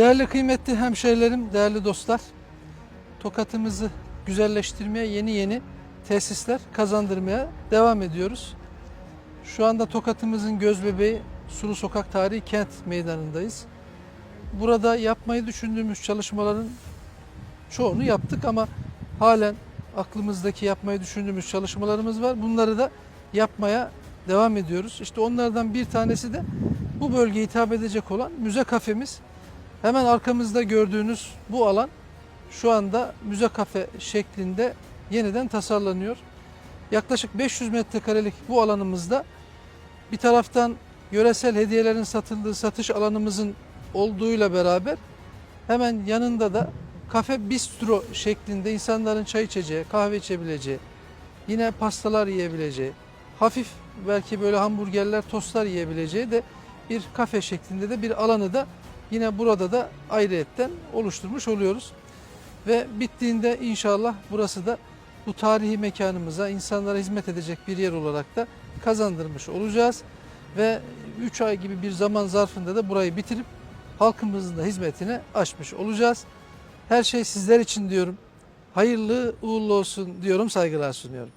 Değerli kıymetli hemşehrilerim, değerli dostlar. Tokatımızı güzelleştirmeye yeni yeni tesisler kazandırmaya devam ediyoruz. Şu anda Tokatımızın gözbebeği Sulu Sokak Tarihi Kent Meydanı'ndayız. Burada yapmayı düşündüğümüz çalışmaların çoğunu yaptık ama halen aklımızdaki yapmayı düşündüğümüz çalışmalarımız var. Bunları da yapmaya devam ediyoruz. İşte onlardan bir tanesi de bu bölgeye hitap edecek olan müze kafemiz. Hemen arkamızda gördüğünüz bu alan şu anda müze kafe şeklinde yeniden tasarlanıyor. Yaklaşık 500 metrekarelik bu alanımızda bir taraftan yöresel hediyelerin satıldığı satış alanımızın olduğuyla beraber hemen yanında da kafe bistro şeklinde insanların çay içeceği, kahve içebileceği, yine pastalar yiyebileceği, hafif belki böyle hamburgerler, tostlar yiyebileceği de bir kafe şeklinde de bir alanı da yine burada da ayrıyetten oluşturmuş oluyoruz. Ve bittiğinde inşallah burası da bu tarihi mekanımıza insanlara hizmet edecek bir yer olarak da kazandırmış olacağız. Ve 3 ay gibi bir zaman zarfında da burayı bitirip halkımızın da hizmetine açmış olacağız. Her şey sizler için diyorum. Hayırlı uğurlu olsun diyorum, saygılar sunuyorum.